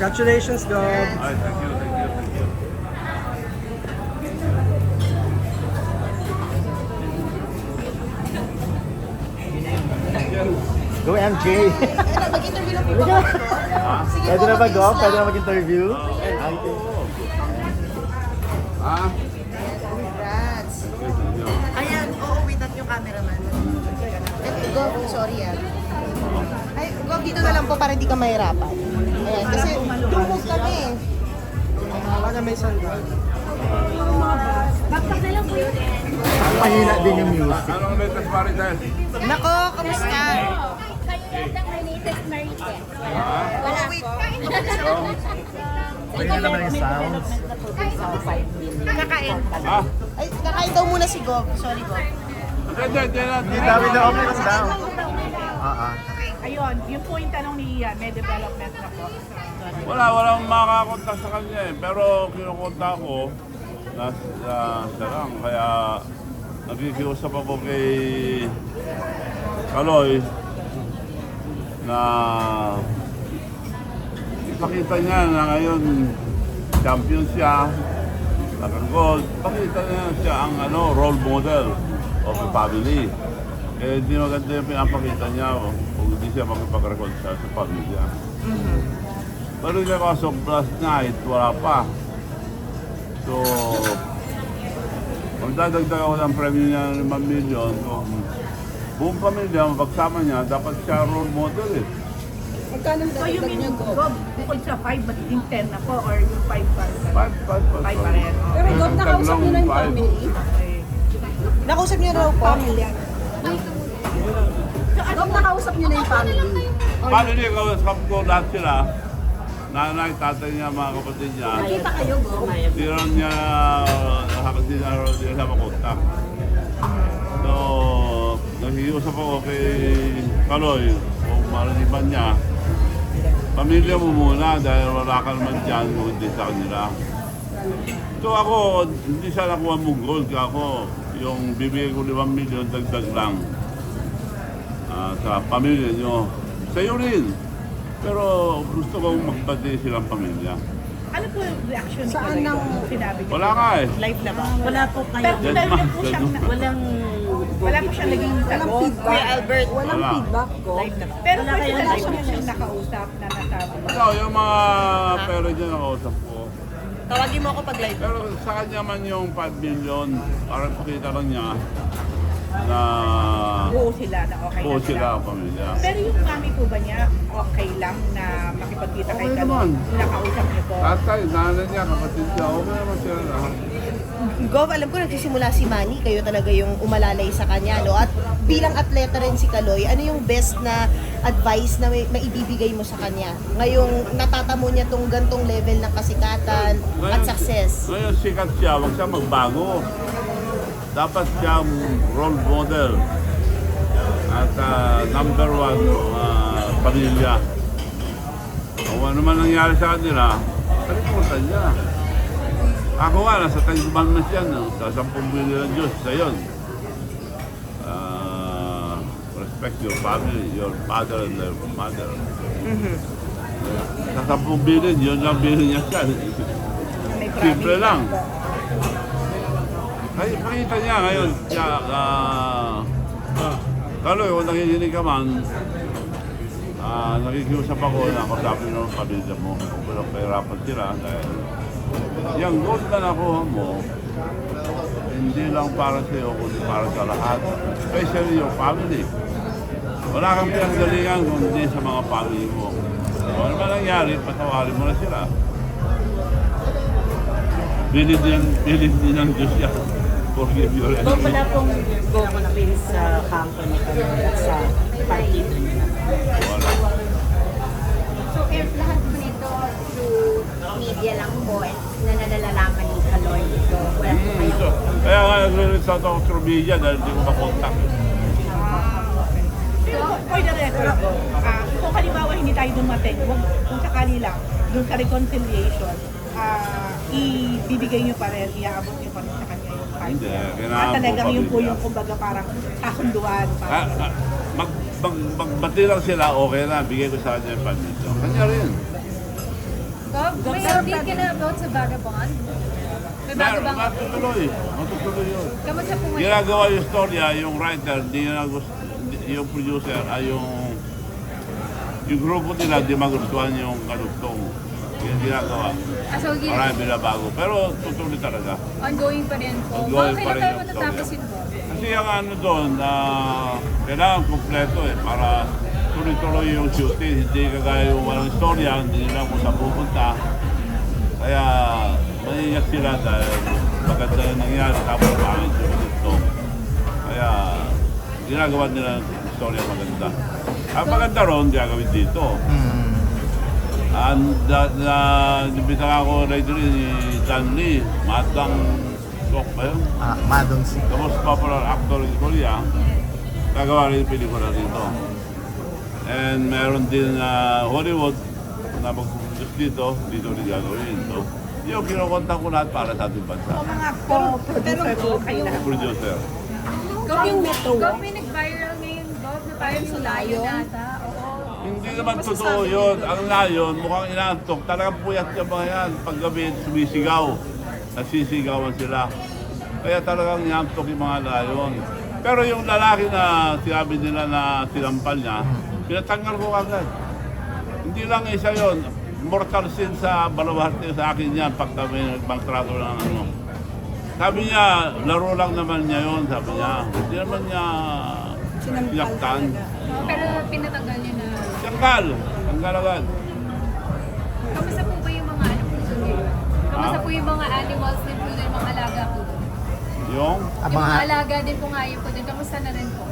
Congratulations, Gob. Ay, thank you, thank you, thank you. Go MJ! Mag-interview lang po ba? Sige Pwede po, na ba mabilis go? lang. Pwede na mag-interview? Ah, Congrats. thank you. Ayan, oo, wait at yung cameraman. Eh, go, sorry ah. Ay, go, dito na lang po para hindi ka mahirapan. Ayan, kasi. Baka may sanda. Bakit na lang po yun. Mahina din yung music. Anong latest marites? Nako, kamusta? Kayo yata may latest marites. Ah, Wala. wait. Pwede naman yung sounds. Kakain. ah, Ay, kakain daw muna si Gob. Sorry, Gob. hindi, hindi, hindi na. Hindi dami na okay lang daw. Ah, ah. Ayun, yun po yung tanong ni Ian, may development na po. Wala, walang makakontak sa kanya eh. Pero kinukontak ko, na, na, siya lang. Kaya nakikiusap ako kay Kaloy na ipakita niya na ngayon champion siya, naka-gold. Pakita niya siya ang ano, role model of the family. Eh, di maganda yung pinapakita niya oh, kung hindi siya makipag-reconcile sa pamilya. Pero because of last night, wala pa. So, magdadagdag ako ng premium niya ng 5 million. Kung buong pamilya, mapagsama niya, dapat siya role model eh. So you mean, Gob, bukod sa 5, magiging 10 na po, or yung 5 pa rin? Five, five, five. Five pa rin. Pero Gob, nakausap niyo na yung family? Okay. Nakausap niyo raw po. Gob, nakausap niyo na yung family. Paano niya kausap ko lahat sila? Nanay, tatay niya, mga kapatid niya. Nakita kayo, Gob? Hindi rin niya, hindi na rin niya makontak. So, nakikiusap ako kay Kaloy, kung maraniban niya, pamilya mo muna dahil wala ka naman dyan hindi sa kanila. So ako, hindi siya nakuha mong gold ka ako. Yung bibigay ko 5 milyon, dagdag lang ah, sa pamilya nyo. Sa iyo rin. Pero gusto kong magbati silang pamilya. Ano po yung reaction ni Saan nang sinabi niyo? Wala nga eh. Live na ba? Wala po kayo. Pero dahil man, po siyang. Walang wala po siyang naging sagot. Kuya Albert. Wala. live na po. Pero Wala kayong na live. po siyang nakausap na nasabi. Ikaw, yung mga pera dyan nakausap ko. Tawagin mo ako pag live. Pero sa kanya man yung 5 million, para pakita lang niya na Buo sila na okay buo na sila ang pamilya. Pero yung mami po ba niya, okay lang na makipagkita kay Okay naman. Nakausap niyo po? Tatay, nanay niya, kapatid niya, okay naman sila lahat. Gov, alam ko nagsisimula si Manny, kayo talaga yung umalalay sa kanya, no? At bilang atleta rin si Kaloy, ano yung best na advice na may, maibibigay mo sa kanya? Ngayong natatamo niya tong gantong level ng kasikatan at success. Ngayon sikat siya, huwag siya magbago. Dapat siyang role model. At ah, number one, ah, pamilya. Kung ano man nangyari sa kanila, kalimutan niya. Ako nga, nasa tagibang na siya, no? sa 10 billion ng Diyos, sa yun. Ah, respect your family, your father and their mother. Sa 10 billion, yun lang billion niya siya. Simple lang. Ay, makita niya ngayon, siya, ah, ah, Kaloy, kung nakikinig ka man, ah, nakikiusap ako na kausapin ng pamilya mo kung walang kahirapan sila dahil yung gold na nakuha mo, hindi lang para sa iyo, kundi para sa lahat, especially your family. Wala kang pinanggalingan kundi sa mga family mo. Kung ano man nangyari, patawarin mo na sila. Bilid din, bilid din ng Diyos yan. Forgive your enemy. wala pong go na pin sa company kami at sa party. Wala. So, if lahat po nito through media lang po and na nalalaman ni Kaloy. So, wala po kayo. kaya nga nagre-reach out ako through media dahil hindi ko makontak. Pero for the record, ah, kung halimbawa hindi tayo dumating, wag, kung sakali lang, dun sa reconciliation, ah, ibibigay niyo pa rin, iaabot niyo pa rin sa. Hindi, kailangan At talagang po yun po yung kumbaga parang kasunduan. Ah, Parang, ah, mag, mag, magbati lang sila, okay na, bigay ko sa kanya yung pamilya. Kanya rin. Gov, may update ka na about sa Vagabond? May update? Matutuloy. Matutuloy yun. Kamusta po ngayon? Ginagawa yung storya, yung writer, di na gusto, yung producer, ay yung yung grupo nila di magustuhan yung kanugtong. Yung ginagawa. Ah, so, yun, Marami binabago. Pero tutuloy talaga. ongoing pa rin po. Ongoing pa kailan rin tayo yung matatapos story. yun po? Kasi ang ano doon, na kailangan kompleto eh, para tuloy-tuloy yung shooting. Hindi kagaya yung walang istorya, hindi nila kung saan pupunta. Kaya maingat sila dahil maganda yung nangyari tapos pangit yung gusto. Kaya ginagawa nila ng istorya maganda. Ang maganda ron, gagawin dito. Hmm. And na, na nabitang ako rin ni Dan Lee, matang sok ba yun? Ah, Madong si. the most popular actor in Korea, gagawa rin yung pelikula dito. And meron din na Hollywood na mag-produce dito, dito rin gagawin. So, yung kinukontak ko lahat para sa ating bansa. O mga co-producer po kayo lahat. Producer. Gov, yung Gov, may nag-viral ngayon, Gov, na parang yung layo ata. Oo. Hindi naman totoo yun. Ang layon, mukhang inaantok. Talagang puyat yung mga yan. Paggabi, sumisigaw. Nasisigawan sila. Kaya talagang inaantok yung mga layon. Pero yung lalaki na sinabi nila na sinampal niya, pinatanggal ko agad. Hindi lang isa yon Mortal sin sa balawarte sa akin yan pag kami nagbangtrato ng ano. Sabi niya, laro lang naman niya yon sabi niya. Hindi naman niya sinaktan. Pero pinatanggal niya na. Tanggal. Tanggal agad. Kamusta po ba yung mga ano po doon? Kamusta Ah? po yung mga animals din po doon, mga alaga po doon? Yung, Ah, Yung mga mga, alaga din po ngayon po doon, kamusta na rin po?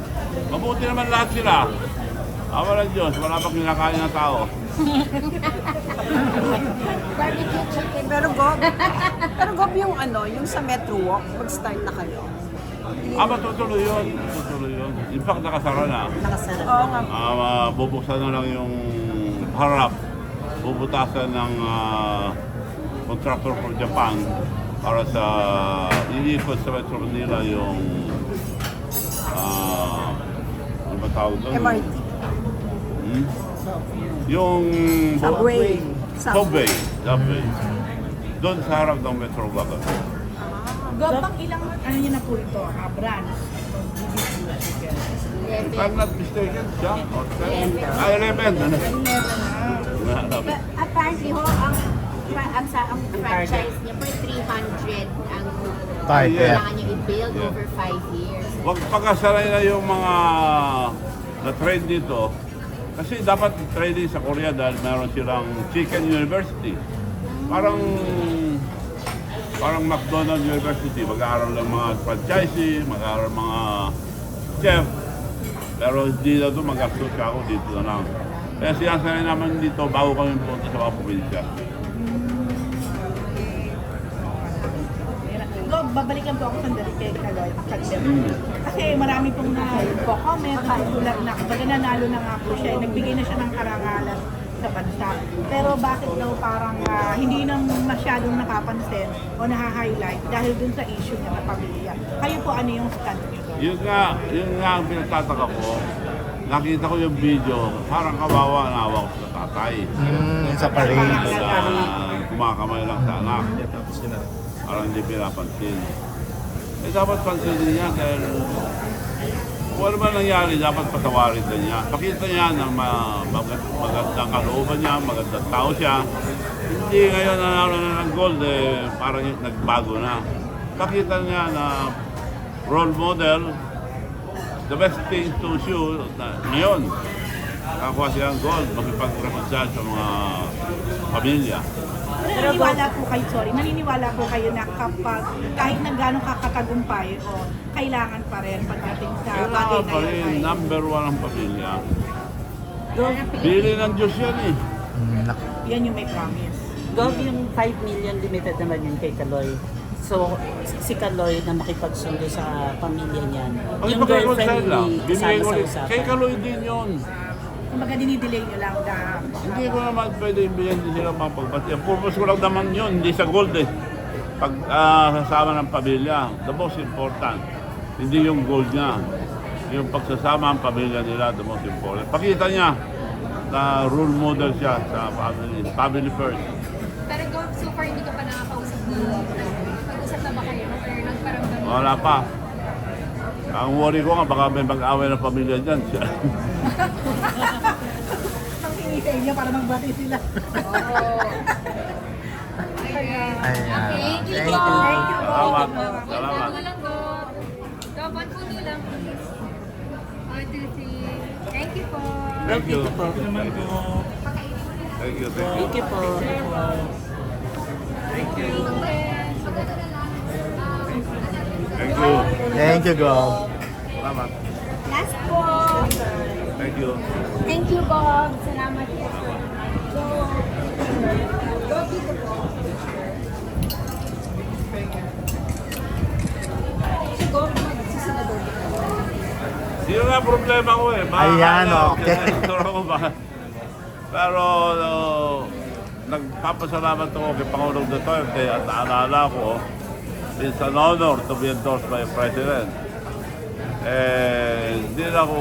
mabuti naman lahat sila. Awa ng Diyos, wala pa kinakain ng tao. Barbecue chicken. Pero Gob, pero Gob yung ano, yung sa Metro Walk, mag-start na kayo. Ah, matutuloy yun. Matutuloy yun. In fact, nakasara na. Nakasara. Oo nga. Ah, ma- bubuksan na lang yung harap. Bubutasan ng ah, contractor from Japan para sa iikot sa Metro Manila yung ah, ano ba tawag doon? MRT. Hmm? Yung Subway. Subway. Subway. Doon sa harap ng Metro Bagan. Gov, pang ilang ano niya na po ito, ah, branch? If I'm not mistaken, siya? or ten? Ah, 11. Ano? But apparently ho, ang, ang, sa, ang franchise niya po 300 ang Target. kailangan niya i-build Yeah. over 5 years. Huwag pagkasalay na yung mga na-trade dito. Kasi dapat training sa Korea dahil meron silang Chicken University. Parang parang McDonald's University. Mag-aaral ng mga franchisee, mag-aaral mga chef. Pero hindi na ito mag-astos ka ako dito na lang. Kaya sinasanay naman dito bago kami punta sa mga probinsya. Gov, babalikan po ako sandali kay Kaloy. Saglit. Kasi marami pong na-comment, natutulad na, kumbaga nanalo na nga po siya, nagbigay na siya ng karangalan sa bansa. Pero bakit daw parang ah, hindi nang masyadong nakapansin o naha-highlight dahil dun sa issue niya na pamilya. Kayo po ano yung stand? Yun nga, yun nga ang pinagtataka ko. Nakita ko yung video, parang kawawa na awa ko sa tatay. Hmm, sa parade. Na kumakamay lang sa anak. Parang hindi pinapansin. Eh dapat pansinin niya dahil kung ano man nangyari, dapat patawarin na niya. Pakita niya na ma mag- magandang kalooban niya, magandang tao siya. Hindi ngayon nanalo na ng gold, eh, parang nagbago na. Pakita niya na role model, the best thing to show na ngayon, nakakuha siya ng gold, makipag-reconcile sa mga pamilya. Naniniwala po kayo, sorry, naniniwala po kayo na kapag kahit na gano'ng kakatagumpay o kailangan pa rin pagdating sa bagay Kailangan na pa yun rin, ay number one ang pamilya. Bili ng Diyos yan eh. Nak- yan yung may promise. Gov, yung 5 million limited naman yun kay Kaloy. So, si Kaloy na makipagsundo sa pamilya niyan. Ang Yung girlfriend lang, hindi bibigay kasama ko sa usapan. Kay Kaloy din yun. Kumbaga dinidelay nyo lang na Hindi ko naman pwede ibigyan din sila mga pagbati. Ang purpose ko lang naman yun, hindi sa gold eh. Pag ah, kasama ng pamilya, the most important. Hindi yung gold niya. Yung pagsasama ang pamilya nila, the most important. Pakita niya na role model siya sa family. Family first. Wala pa. Ang worry ko nga, baka may mag-away ng pamilya dyan. Ang hingi sa inyo para magbati sila. Ayan. Thank you Thank po. you. Salamat. Salamat. po. Dapat puno lang. One, two, three. Thank you po. Thank you. Ito po. Thank you. Thank you. Thank you po. Thank you. Thank you, Gob. Salamat. Last po. Thank you. Thank you, Bob. Salamat po. Go. Go dito po. Si Bob, magsisinador dito. Yun nga problema ko eh. Baka Ayan, okay. senador ako ba? Pero uh, nagpapasalamat ako kay Pangulong Duterte at naalala ko, it's an honor to be endorsed by a president. Eh, hindi na ako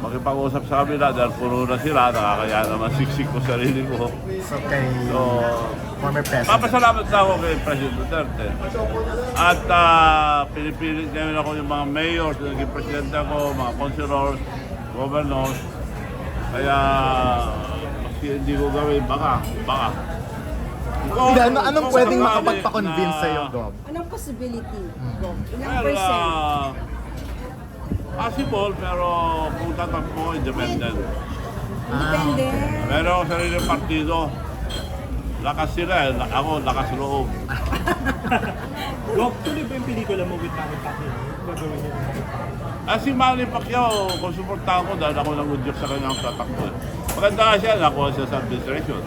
makipag-usap sa kabila dahil puro na sila, nakakaya naman siksik ko sarili ko. So, kay So, former president. Papasalamat na ako kay President Duterte. At uh, pinipilit ngayon ako yung mga mayors, yung naging presidente ako, mga councilors, governors. Kaya, maski hindi ko gawin, baka, baka. Hindi, ano, anong pwedeng makapagpa-convince na- sa'yo, Gob? Anong possibility? Ilang Well, percent? uh, possible, pero kung tatakbo, independent. Depende. Meron ako sariling partido. Lakas sila eh. Ako, lakas loob. Rob, tuloy ba yung pelikula mo with Manny Pacquiao? Gagawin niyo. Ah, si Manny Pacquiao, kung suportahan ko dahil ako nangudyok sa kanyang tatakbo. eh. Maganda nga siya, nakuha siya sa administration.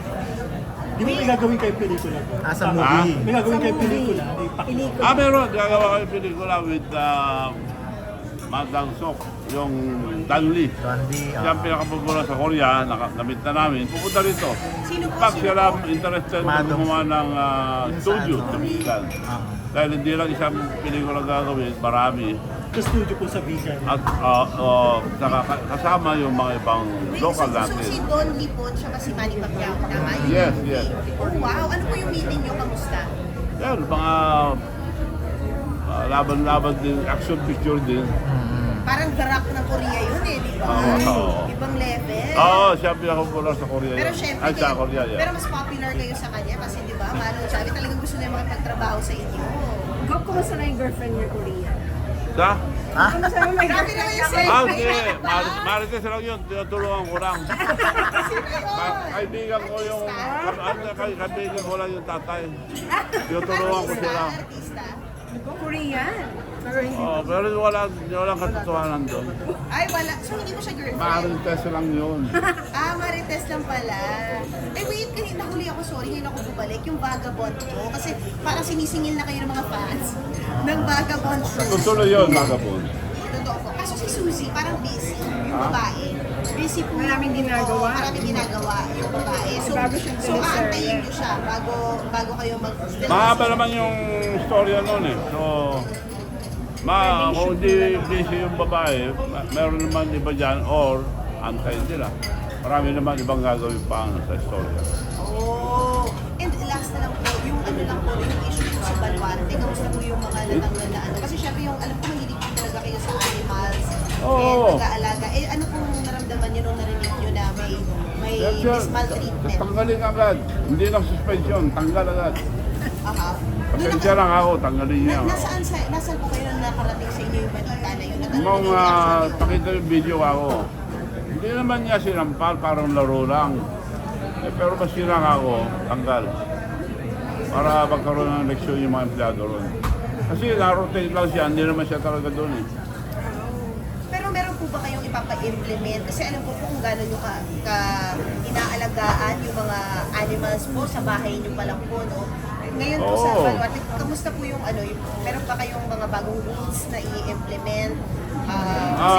Di mo may gagawin kayo pelikula? Ah, sa Ah? movie. May gagawin kayo pelikula? Pelikula. Ah, meron. Gagawa kayo pelikula with uh, Madang Sok, yung Dan Lee. Don Lee. Siya ang ah. sa Korea, naka, namit na namin. Pupunta rito. Sino po? Pag Sino siya po? lang interested na gumawa ng uh, Yung sa studio ano? sa Milan. Ah. Dahil hindi lang isang pelikula gagawin, marami. Sa studio po sa Vigan. At uh, uh, saka ka- kasama yung mga ibang Wait, local so, so natin. si Don Lee po, tsaka si Manny Pacquiao, tama? Yes, yung yes. Oh, wow. Ano po yung meeting nyo? Kamusta? Yan, mga uh, laban-laban din, action picture din. Parang The Rock ng Korea yun eh, di ba? Oo, oo. Ibang level. Oo, siya ang pinakapopular sa Korea. Pero yun. syempre, Ay, sa kayo- Korea, yeah. pero mas popular kayo sa kanya kasi di ba, Manong Chavi talagang gusto niya makipagtrabaho sa inyo. Go, kumusta na yung girlfriend niya, Korea? Ah, selfie. hindi. Mar- Marites lang yun. Tinutulungan ko lang. Ka- kaibigan ko yung... Ano, kaibigan ko lang yung tatay. Tinutulungan ko sila. Artista? Korean. Oh, pero wala, walang katotohanan doon. Ay, wala. So, hindi mo siya girlfriend? Marites lang yun. Ah, Marites lang pala. Eh, wait, sorry, ngayon ako bubalik, yung vagabond ko. Kasi parang sinisingil na kayo ng mga fans ng vagabond show. Tutuloy yun, Magapon. Totoo po. Kaso si Suzy, parang busy, yung Ah? babae. Busy po. Maraming ginagawa. Oo, maraming ginagawa yung babae. So, Bago siyang so aantayin nyo siya bago, bago kayo mag Mahaba naman yung storya noon eh. So, ma, kung di busy yung babae, ma- meron naman iba dyan or antayin sila. Marami naman ibang gagawin pa ano, sa storya. Oh. And last na lang po, yung ano lang po, yung issue po Baluarte, kamusta po yung mga natanggal na ano? Kasi syempre yung, alam ko, mahilig po talaga kayo sa animals Oo. and nag-aalaga. Eh, ano pong naramdaman nyo nung narinig nyo na may, may Yes, sir. mismaltreatment? Tanggalin agad. Hindi lang suspension, tanggal agad. Aha. Pasensya lang ako, tanggalin niya. Na, nasaan, sa, nasaan po kayo nung nakarating sa inyo yung balita na yun? At ano Nung niyo? pakita yung video ako, hindi naman niya sinampal, parang laro lang. Eh, pero mas sinang ako, tanggal. Para magkaroon ng leksyon yung mga empleyado ron. Kasi na-rotate lang siya, hindi naman siya talaga doon eh. Pero meron po ba kayong ipapa-implement? Kasi alam ko po kung gano'n yung ka, ka inaalagaan yung mga animals po sa bahay niyo pa lang po, no? Ngayon po sa Oo. Baluarte, kamusta po yung ano, yung, meron ba kayong mga bagong rules na i-implement? Ah, Ah,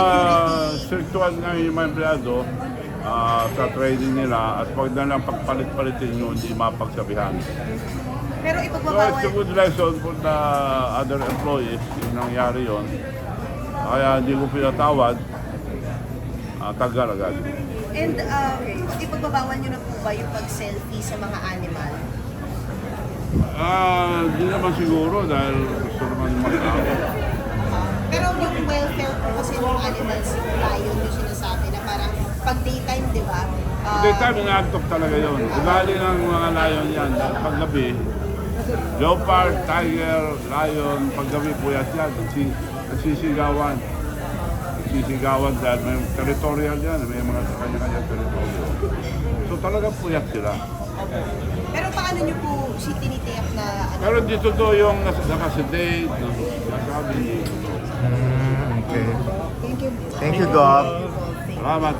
security? sirtuan nga yung mga empleyado ah, sa training nila at pag na lang pagpalit-palitin nyo, hindi mapagsabihan. Pero So ipagbabawal, it's a good lesson for the other employees, yung nangyari yon. Kaya hindi ko pinatawad, uh, tagal agad. and uh, ipagbabawal nyo na po ba yung pag-selfie sa mga animal? Ah, di naman siguro dahil gusto naman mag-ako. Pero yung welfare po kasi ng animals, yung lion yung sinasabi pag daytime, di ba? ah, Daytime, inaantok talaga yun. Ugali ng mga lion yan. Dahil Paggabi, leopard, tiger, lion, paggabi puyat yan. Nagsi- Nagsisigawan. Nagsisigawan dahil may territorial yan. May mga kanya-kanya territorial. So talagang puyat sila. Pero paano nyo po si tinitiyak na ano? Pero dito to yung nakasedate, nasabi dito. Mm, okay. Thank you. Thank you, Gob. Salamat.